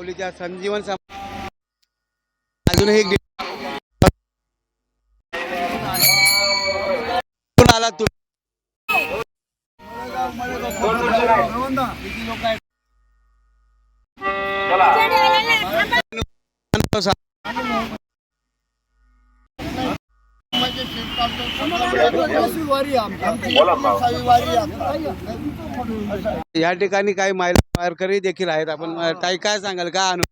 माऊलीच्या संजीवन सम अजूनही एक कुठून या ठिकाणी काही महिला वारकरी देखील आहेत. आपण अ, ताई काय सांगाल? का अनु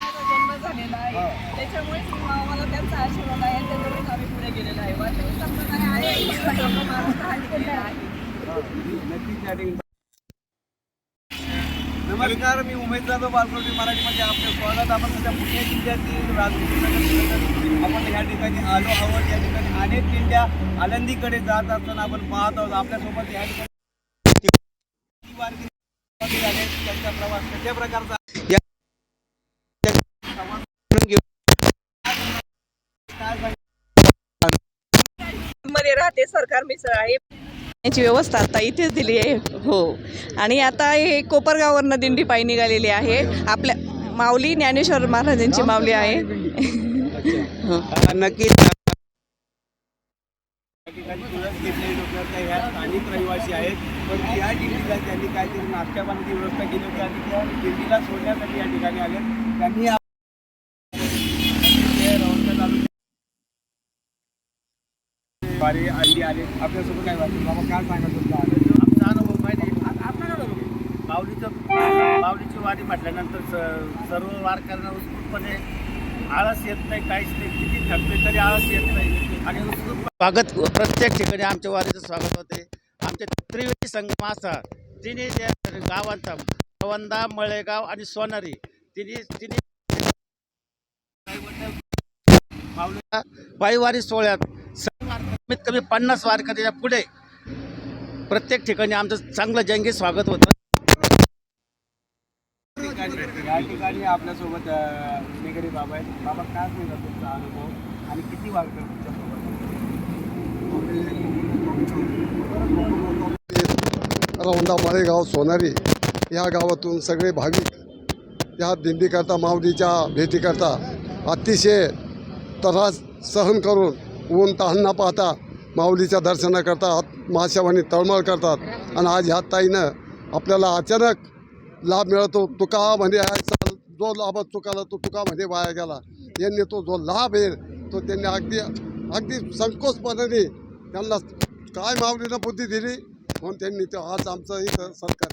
जन्म झालेला आहे त्याच्यामुळे मला त्यांचा आशीर्वाद आहे त्याच्यामुळे आम्ही पुढे गेलेलो आहे संप्रदाय आहे महाराष्ट्र हा निघालेला आहे नक्कीच या ठिकाणी नमस्कार मी उमेश जाधव बालकोटी मराठीमध्ये आपलं स्वागत. आपण सध्या पुणे जिल्ह्यातील राजूर आपण या ठिकाणी आलो आहोत. या ठिकाणी अनेक दिंड्या आनंदीकडे जात असताना आपण पाहत आहोत. आपल्यासोबत या ठिकाणी त्यांचा प्रवास कशा प्रकारचा मध्ये राहते सरकार मिसळ आहे. याची व्यवस्था आता इथेच दिली आहे. हो. आणि आता हे कोपरगाववरनं दिंडी पायी निघालेली आहे. आपल्या माऊली ज्ञानेश्वर महाराजांची माऊली आहे. नक्कीच स्थानिक रहिवासी आहेत. पण या दिंडीला त्यांनी काहीतरी नाश्त्या पाण्याची व्यवस्था केली होती. आणि त्या दिंडीला सोडण्यासाठी या ठिकाणी आले त्यांनी या- ते रवंथ तालुक्यात वारी आली आले. आपल्यासोबत काय वाटतं? बाबा काय सांगा तुमचा? आमचा अनुभव माहिती आपल्याला बघू. माऊलीचं माऊलीची वारी म्हटल्यानंतर स- सर्व वारकऱ्यांना उत्स्फूर्तपणे आळस येत नाही काहीच नाही. किती थकले तरी आळस येत नाही. आणि उत्स्फूर्त स्वागत प्रत्येक ठिकाणी आमच्या वारीचं स्वागत होते. आमचे त्रिवेणी संगम असतात तिन्ही त्या गावांचा रवंदा मळेगाव आणि सोनारी तिन्ही तिन्ही माऊलीला पायवारी सोहळ्यात कमीत कमी पन्नास वारकऱ्याच्या पुढे प्रत्येक ठिकाणी आमचं चांगलं जंगी स्वागत होतं. या ठिकाणी आपल्यासोबत बाबा आहेत. बाबा काय सांगा तुमचा अनुभव? आणि किती वारकर तुमच्यासोबत रौंदा माळेगाव सोनारी या गावातून सगळे भाविक या दिंडीकरता माऊलीच्या भेटीकरता अतिशय त्रास सहन करून ऊन तहान न पाहता माऊलीच्या दर्शनाकरता माशावानी तळमळ करतात. आणि आज ह्या ताईनं आपल्याला अचानक लाभ मिळतो. तुका म्हणे जो लाभ चुकाला तो तुका म्हणे वाया गेला. यांनी तो जो लाभ आहे तो त्यांनी अगदी अगदी संकोचपणाने त्यांना काय माऊलीनं बुद्धी दिली म्हणून त्यांनी तो आज आमचं इथं सरकार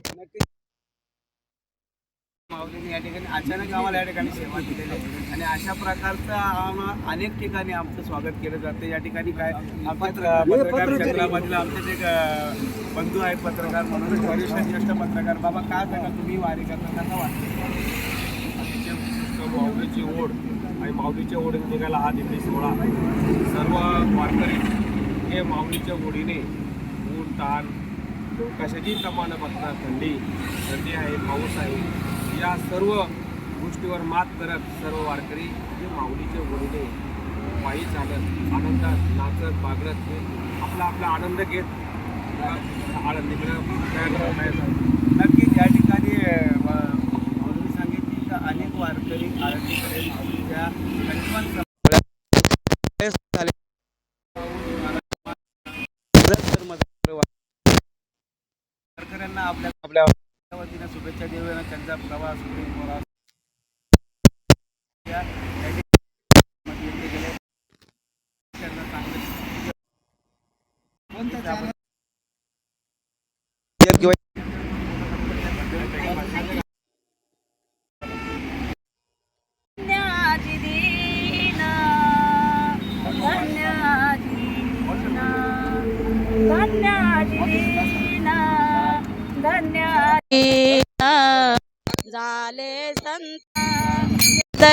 माऊलीने या ठिकाणी अचानक आम्हाला या ठिकाणी सेवा दिलेली आहे. आणि अशा प्रकारचं आम्हा अनेक ठिकाणी आमचं स्वागत केलं जातं. या ठिकाणी काय पत्र पत्रकार क्षेत्रामधील आमचे जे बंधू आहेत पत्रकार म्हणून वरिष्ठ ज्येष्ठ पत्रकार बाबा काय सांगा तुम्ही वारी करता? कसं वाटतं माऊलीची ओढ आणि माऊलीच्या ओढीने निघाला हा दिंडी सोहळा. सर्व वारकरी हे माऊलीच्या ओढीने ऊन ताण कशाची प्रमाण बघतात. थंडी थंडी आहे पाऊस आहे. या सर्व गोष्टीवर मात करत सर्व वारकरी जे माऊलीचे वडिले पायी चालत आनंदात नाचत बागडत हे आपला आपला आनंद घेत आळंदीकडे तयार नक्कीच या ठिकाणी माऊलीने सांगितली तर अनेक वारकरी आळंदीकडे माऊलीच्या शुभेच्छा देऊया. त्यांचा प्रवास सुखी होणार.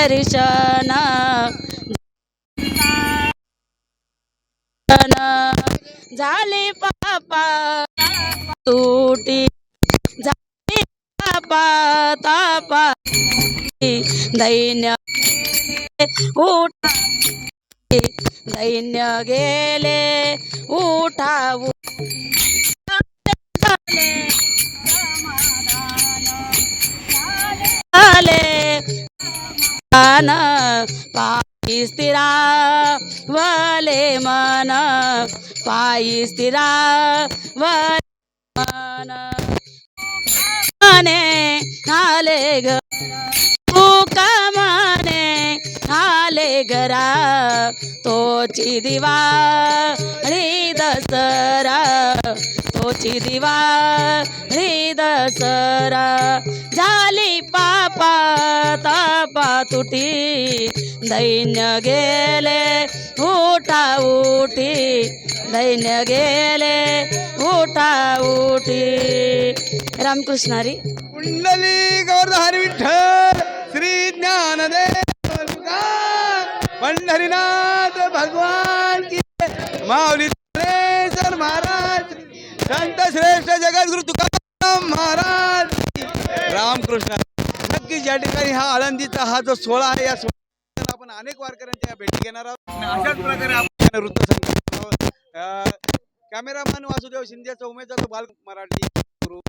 दर्शन। झाले पापा तुटी। झाले पापा तापा। दैन्य उठा दैन्य गेले उठावू। मन पायी स्थिरा वले मन पायी स्थिरा वले मन. मने आले ग तुका मने आले घरा तोची दिवा दसरा तोची दिवा दसरा झाली पापा पातुटी दैन्य गेले उठा उठी दैन्य गेले उठा उठी रामकृष्णारी कुंडली गौरधारी विठ्ठल श्री ज्ञानदेव पंढरीनाथ भगवान की माऊली महाराज संत श्रेष्ठ जगद्गुरु तुकाराम महाराज की ज्या या ठिकाणी हा आळंदीचा हा जो सोहळा आहे या सोहळ्यात आपण अनेक वारकऱ्यांच्या या भेटी घेणार आहोत. अशाच प्रकारे आपण वृत्तसंकल्प कॅमेरामॅन वासुदेव शिंदेचा उमेदचा बाल मराठी गुरु